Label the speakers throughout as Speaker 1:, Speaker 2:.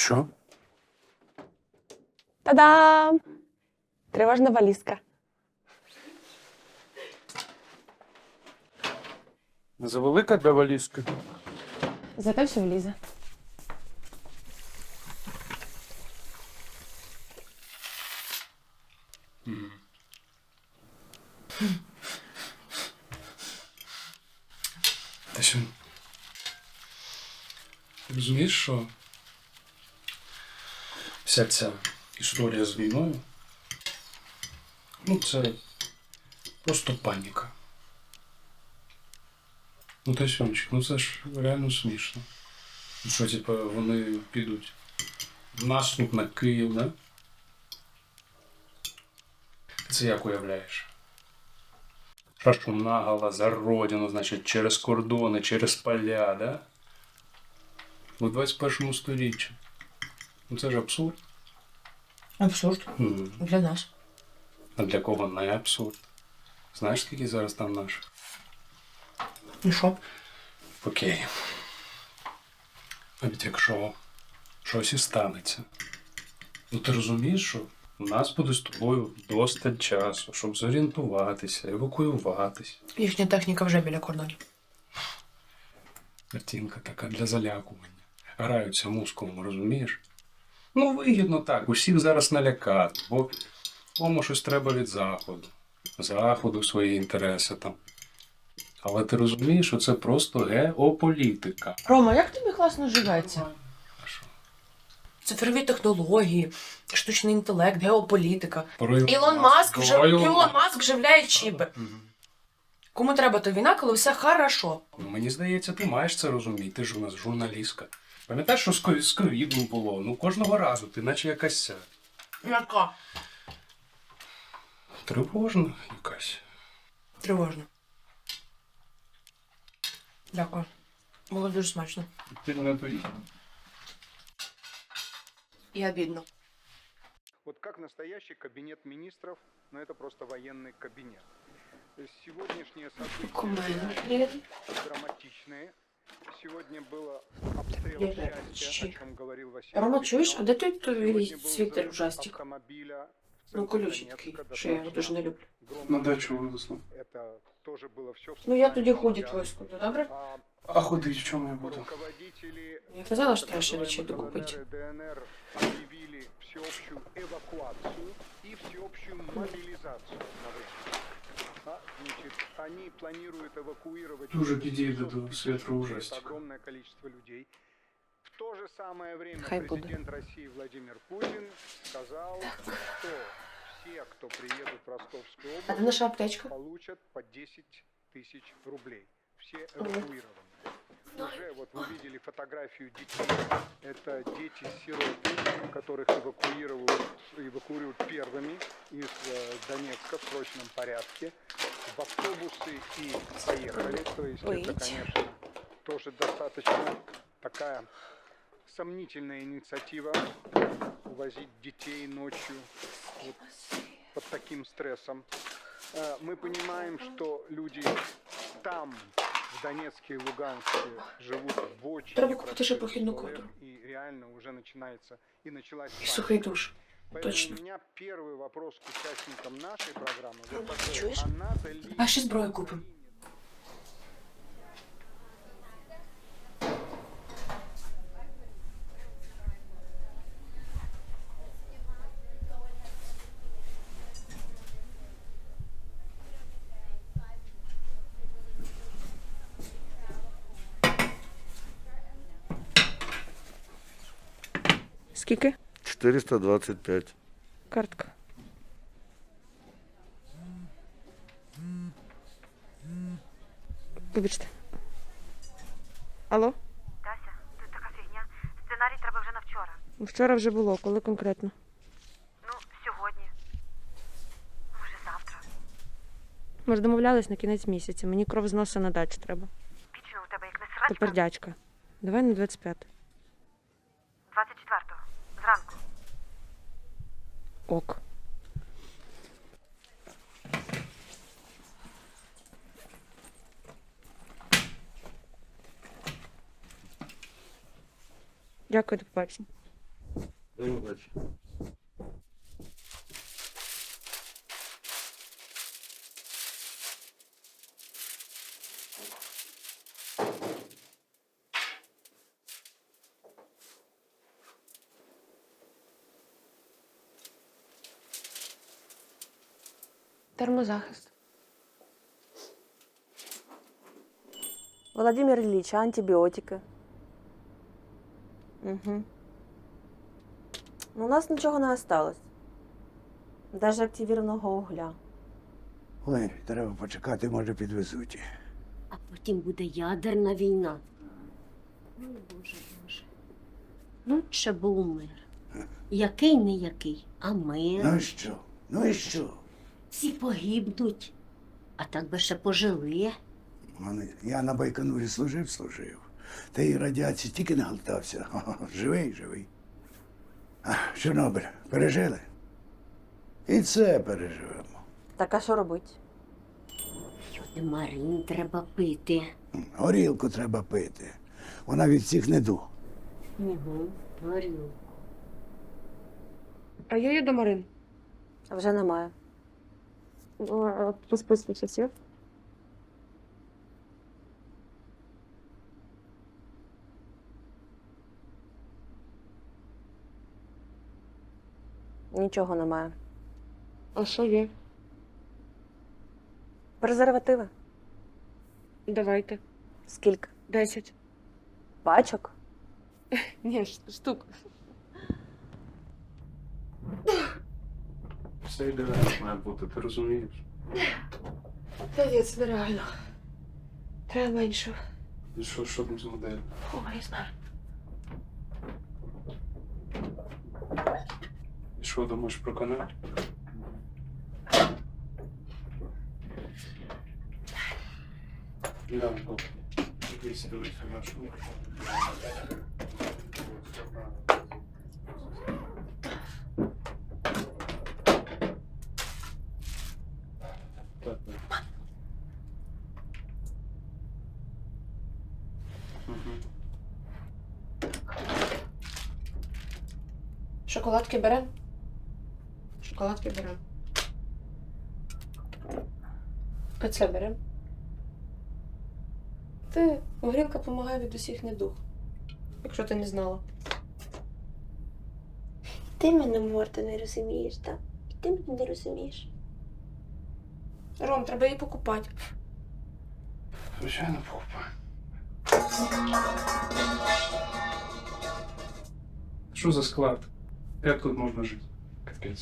Speaker 1: що?
Speaker 2: Та-дам! Тривожна валізка.
Speaker 1: Завелика для валізки.
Speaker 2: Зате все влізе.
Speaker 1: Та що? Розумієш, що вся ця історія з війною, ну це просто паніка. Ну, та Сьомчик, ну це ж реально смішно. Ну, Що, типу, вони підуть в наступ на Київ, да? Це як уявляєш? Шашу наголо за родину, значить, через кордони, через поля, да? У 21 сторіччі. Ну це ж абсурд.
Speaker 3: Абсурд.
Speaker 1: М.
Speaker 3: Для нас.
Speaker 1: А для кого не абсурд? Знаєш, скільки зараз там наших?
Speaker 3: І що?
Speaker 1: Окей. Навіть якщо щось і станеться. Ну ти розумієш, що у нас буде з тобою достатньо часу, щоб зорієнтуватися, евакуюватися.
Speaker 3: Їхня техніка вже біля кордонів.
Speaker 1: Картинка така для залякування. Граються мускулом, розумієш? Ну, вигідно так, усіх зараз налякати, бо кому щось треба від заходу. Заходу свої інтереси там. Але ти розумієш, що це просто геополітика.
Speaker 3: Рома, як тобі класно живеться? Цифрові технології, штучний інтелект, геополітика.
Speaker 1: Про
Speaker 3: Ілон Маск вже
Speaker 1: Про
Speaker 3: Ілон Маск вживляє чіпи.
Speaker 1: Мгм.
Speaker 3: Кому треба то війна, коли все хорошо.
Speaker 1: Ну, мені здається, ти маєш це розуміти, ти ж у нас журналістка. Пам'ятаєш, що з кові- з ковідом було? Ну кожного разу, ти наче якась ця
Speaker 3: Яка?
Speaker 1: тривожна якась.
Speaker 3: Тривожно. Дякую. Було дуже смачно.
Speaker 1: Ти не той.
Speaker 3: І обідно.
Speaker 4: Вот как настоящий кабинет министров, но это просто военный кабинет. То есть Сегодняшние события драматичные. Сегодня было обстрел
Speaker 3: Привет,
Speaker 4: счастья,
Speaker 3: Чи.
Speaker 4: о чем говорил Василий
Speaker 3: Рома, чуєш, а де той
Speaker 4: Сегодня
Speaker 3: той
Speaker 4: был
Speaker 3: світер
Speaker 4: взрыв
Speaker 3: ужастик?
Speaker 4: автомобиля в
Speaker 3: Ну,
Speaker 4: центре
Speaker 3: колючий
Speaker 4: Донецка,
Speaker 3: такий, що я його дуже
Speaker 4: достаточно
Speaker 3: не люблю.
Speaker 4: громко.
Speaker 1: На дачу вивезли.
Speaker 4: Это тоже было все в
Speaker 3: Ну я
Speaker 4: социальных
Speaker 3: тоді худі
Speaker 4: сетях.
Speaker 3: твою скуплю, добре?
Speaker 4: А
Speaker 1: А ходить в чому я буду?
Speaker 4: руководители
Speaker 3: Я казала, що
Speaker 4: так
Speaker 3: треба ще речі
Speaker 4: называемых
Speaker 3: докупити.
Speaker 4: ЛНР и ДНР объявили всеобщую эвакуацию и всеобщую мобилизацию на время. А, значит, они планируют эвакуировать...
Speaker 1: Дуже
Speaker 4: из
Speaker 1: підійде
Speaker 4: лесов
Speaker 1: до
Speaker 4: и
Speaker 1: світлого
Speaker 4: переместить
Speaker 1: ужастика.
Speaker 4: огромное количество людей. То же самое время
Speaker 3: Хай
Speaker 4: президент России Владимир Путин сказал, что все, кто приедут в Ростовскую
Speaker 3: А
Speaker 4: область,
Speaker 3: наша аптечка?
Speaker 4: получат по 10 тысяч рублей. Все эвакуированы. Уже вот вы видели фотографию детей. Это дети-сироты, которых эвакуируют, эвакуируют первыми из э, Донецка в срочном порядке. В автобусы и поехали. То есть это,
Speaker 3: Ой.
Speaker 4: конечно, тоже достаточно такая сомнительная инициатива увозить детей ночью вот под таким стрессом. Э, Мы понимаем, что люди там, в Донецке и Луганске, живут в очень
Speaker 3: Треба купити ще
Speaker 4: непростых
Speaker 3: похідну
Speaker 4: условиях,
Speaker 3: ковдру.
Speaker 4: И реально уже начинается и началась
Speaker 3: І
Speaker 4: паника.
Speaker 3: сухий душ.
Speaker 4: Поэтому
Speaker 3: точно.
Speaker 4: у меня первый вопрос к участникам нашей программы. Вот
Speaker 3: Рома,
Speaker 4: такой.
Speaker 3: чуешь?
Speaker 4: А надо ли
Speaker 3: А ще зброю купимо.
Speaker 2: Скільки?
Speaker 5: 425.
Speaker 2: Картка. Вибачте. Алло?
Speaker 6: Тася, тут така фігня. Сценарій треба вже на вчора.
Speaker 2: Вчора вже було, коли конкретно?
Speaker 6: Ну, сьогодні. Може, завтра.
Speaker 2: Ми ж домовлялись на кінець місяця. Мені кров з носа на дачу треба.
Speaker 6: Вічно у тебе як не срачка.
Speaker 2: Тепер дядька. Давай на 25. Дякую, до побачення.
Speaker 3: Термозахист.
Speaker 2: Владимир Ильич, антибіотики? Угу. Ну, у нас нічого не осталось. Даже активірованого угля.
Speaker 7: Ой, треба почекати, може підвезуть.
Speaker 8: А потім буде ядерна війна. Ну, Боже, Боже. Ну, ще був мир. Який не який, а мир.
Speaker 7: Ну і що? Ну і що?
Speaker 8: Всі погибнуть. А так би ще пожили.
Speaker 7: Вони- Я на Байконурі служив, служив. Та й радіації тільки наглотався. Хо-хо, Живий, живий. А, Чорнобиль, пережили? І це переживемо.
Speaker 2: Так а що робити?
Speaker 8: Люди Марин треба пити.
Speaker 7: Горілку треба пити. Вона від всіх не ду.
Speaker 8: Угу, горю.
Speaker 3: А я їду Марин.
Speaker 2: Вже немає.
Speaker 3: По списку часів.
Speaker 2: Нічого немає.
Speaker 3: А що є?
Speaker 2: Презервативи.
Speaker 3: Давайте.
Speaker 2: Скільки?
Speaker 3: Десять.
Speaker 2: Пачок?
Speaker 3: Ні, штук.
Speaker 1: Все ідеально має бути, ти розумієш?
Speaker 3: Та ні, це нереально. Треба менше.
Speaker 1: І що, що там з моделлю?
Speaker 3: О, не знаю.
Speaker 1: Що думаєш про канал? Лямко. Дивись, дивись, нашу.
Speaker 3: Шоколадки берем? Шоколадки берем. ПЦ берем. Ти, горілка допомагає від усіх недуг. Якщо ти не знала.
Speaker 9: Ти мене морда не розумієш, так? Ти мене не розумієш.
Speaker 3: Ром, треба її покупати.
Speaker 1: Звичайно, покупаю. Що за склад? Як тут можна жити? Good.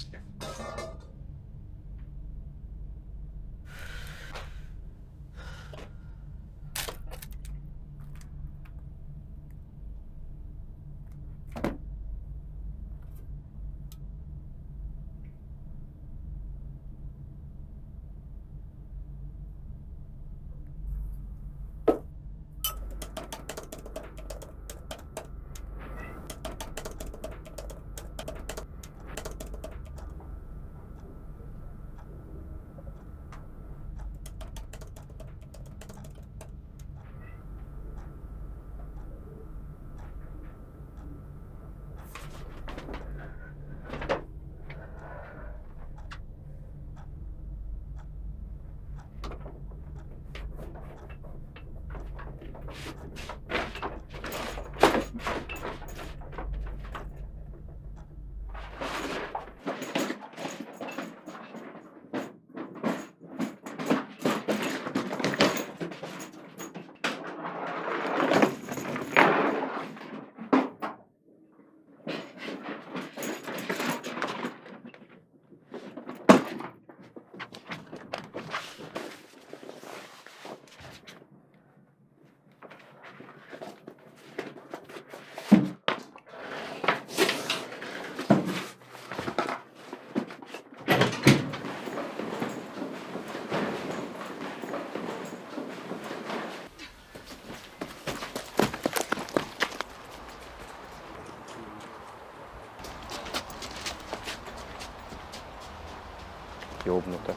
Speaker 5: Йобнута.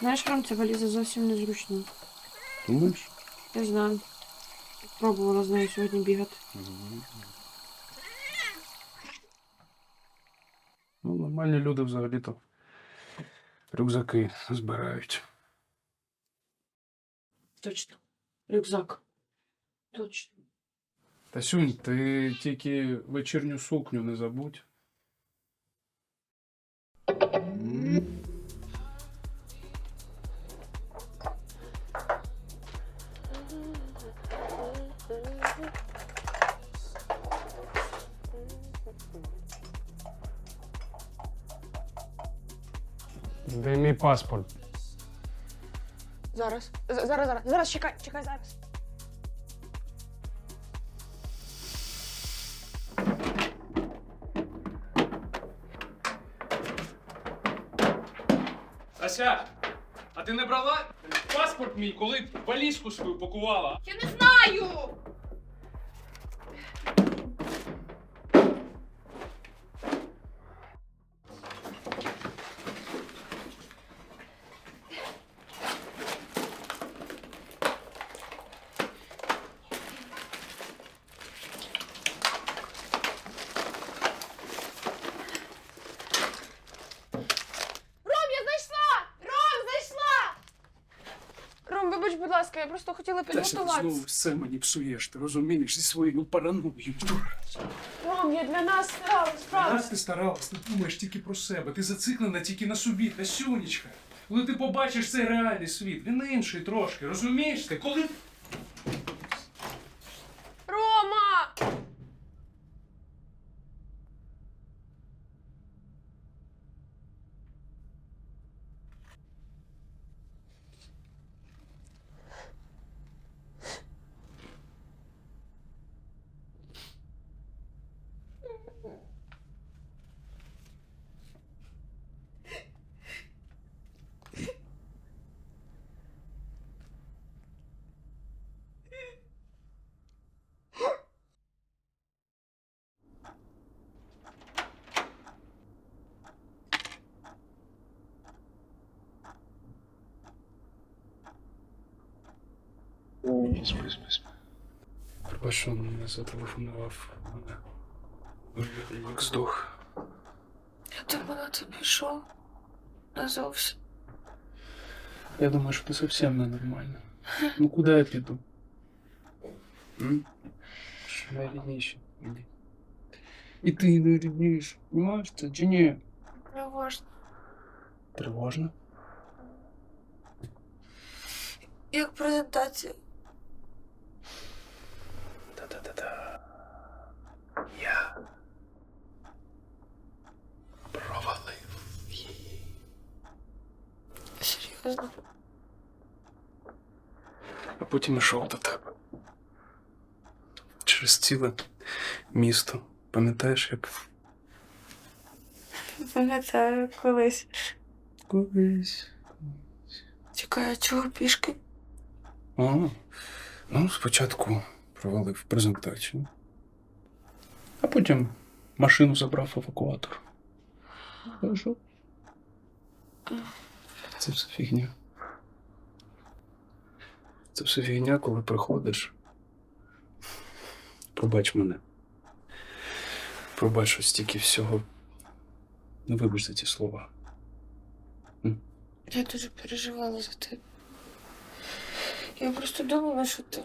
Speaker 2: Знаєш, Ром, ця валіза зовсім незручна.
Speaker 5: Думаєш?
Speaker 2: Я знаю. Пробувала з нею сьогодні бігати.
Speaker 1: Нормальні люди взагалі-то рюкзаки збирають.
Speaker 3: Точно. Рюкзак. Точно.
Speaker 1: Тасюнь, ти тільки вечірню сукню не забудь. Де мій паспорт?
Speaker 3: Зараз. З- Зараз, зараз. Зараз чекай, чекай зараз.
Speaker 1: Ася, а ти не брала паспорт мій, коли валізку свою пакувала?
Speaker 3: Я не знаю! Ром, я знайшла! Ром, знайшла! Ром, вибач, будь ласка, я просто хотіла
Speaker 1: Тася, ти
Speaker 3: підготуватися.
Speaker 1: знову все мені псуєш, ти розумієш, зі своєю параною.
Speaker 3: Ром, я для нас старалась, правда.
Speaker 1: Раз ти старалась, ти думаєш тільки про себе. Ти зациклена тільки на собі, на сюнечка. Коли ти побачиш цей реальний світ, він інший трошки, розумієш ти? Коли. Спи, спи, спи. Пробач, що не зателефонував. Як здох.
Speaker 3: Я думала, ти пішов. Не зовсім.
Speaker 1: Я думаю, що ти зовсім ненормальна. Ну куди я піду? М? Що найрідніше. Іди. І ти найрідніше. Понимаєш це чи ні?
Speaker 3: Тривожно.
Speaker 1: Тривожно?
Speaker 3: Як презентація? Серйозно?
Speaker 1: А потім йшов до тебе. Через ціле місто. Пам'ятаєш, як
Speaker 3: Пам'ятаю колись.
Speaker 1: колись.
Speaker 3: Чекай, а чого пішки?
Speaker 1: А, ну, спочатку провалив презентацію, а потім машину забрав евакуатор. Хорошо? Це все фігня. Це все фігня, коли приходиш. Пробач мене. Пробач, стільки всього. Не вибач за ці слова.
Speaker 3: Я дуже переживала за тебе. Я просто думала, що ти.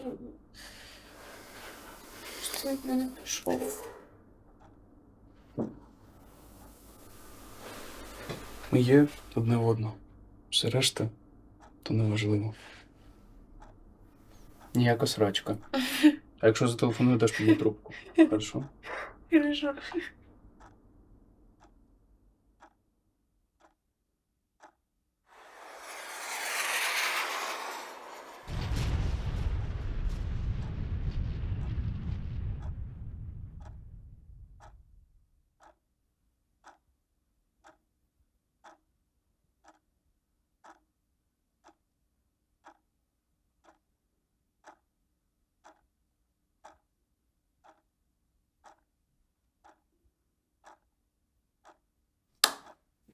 Speaker 3: Що ти від мене пішов.
Speaker 1: Ми є одне в одного. Все решта то неважливо. Ніяка срачка. А якщо зателефоную, даш мені трубку. Хорошо?
Speaker 3: Хорошо.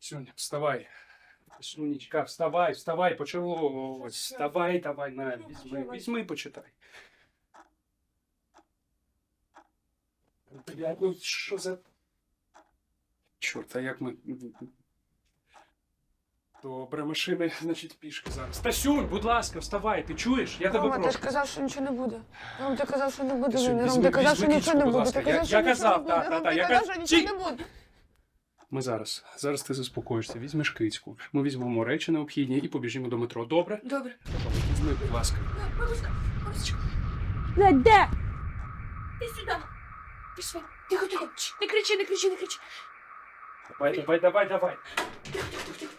Speaker 1: Сюня, вставай. Сюнечка, вставай, вставай, почало. Вставай, давай, на, візьми, візьми, почитай. Блядь, ну що за... Чорт, а як ми. Добре, машини, значить, пішки зараз. Стасюнь, будь ласка, вставай, ти чуєш? Я тебе
Speaker 3: Рома, ти
Speaker 1: прошу.
Speaker 3: ж казав, що нічого не буде. Ром, ти казав, що не буде війни. Ром,
Speaker 1: візьми-
Speaker 3: ти казав, що
Speaker 1: візьми
Speaker 3: нічого не
Speaker 1: книжку, будь
Speaker 3: буде. Ти казав,
Speaker 1: Я-
Speaker 3: що нічого
Speaker 1: казав,
Speaker 3: не буде.
Speaker 1: та,
Speaker 3: Ром,
Speaker 1: та,
Speaker 3: ти
Speaker 1: я
Speaker 3: казав,
Speaker 1: ка-
Speaker 3: що нічого не буде.
Speaker 1: Ми зараз. Зараз ти заспокоїшся. Візьмеш кицьку. Ми візьмемо речі необхідні і побіжимо до метро. Добре?
Speaker 3: Добре.
Speaker 1: Візьми, будь ласка.
Speaker 3: Де? Ти сюди. Пішли. Тихо, тихо. Не кричи, не кричи, не кричи.
Speaker 1: Давай, давай, давай, давай.
Speaker 3: Тихо, тихо, тихо.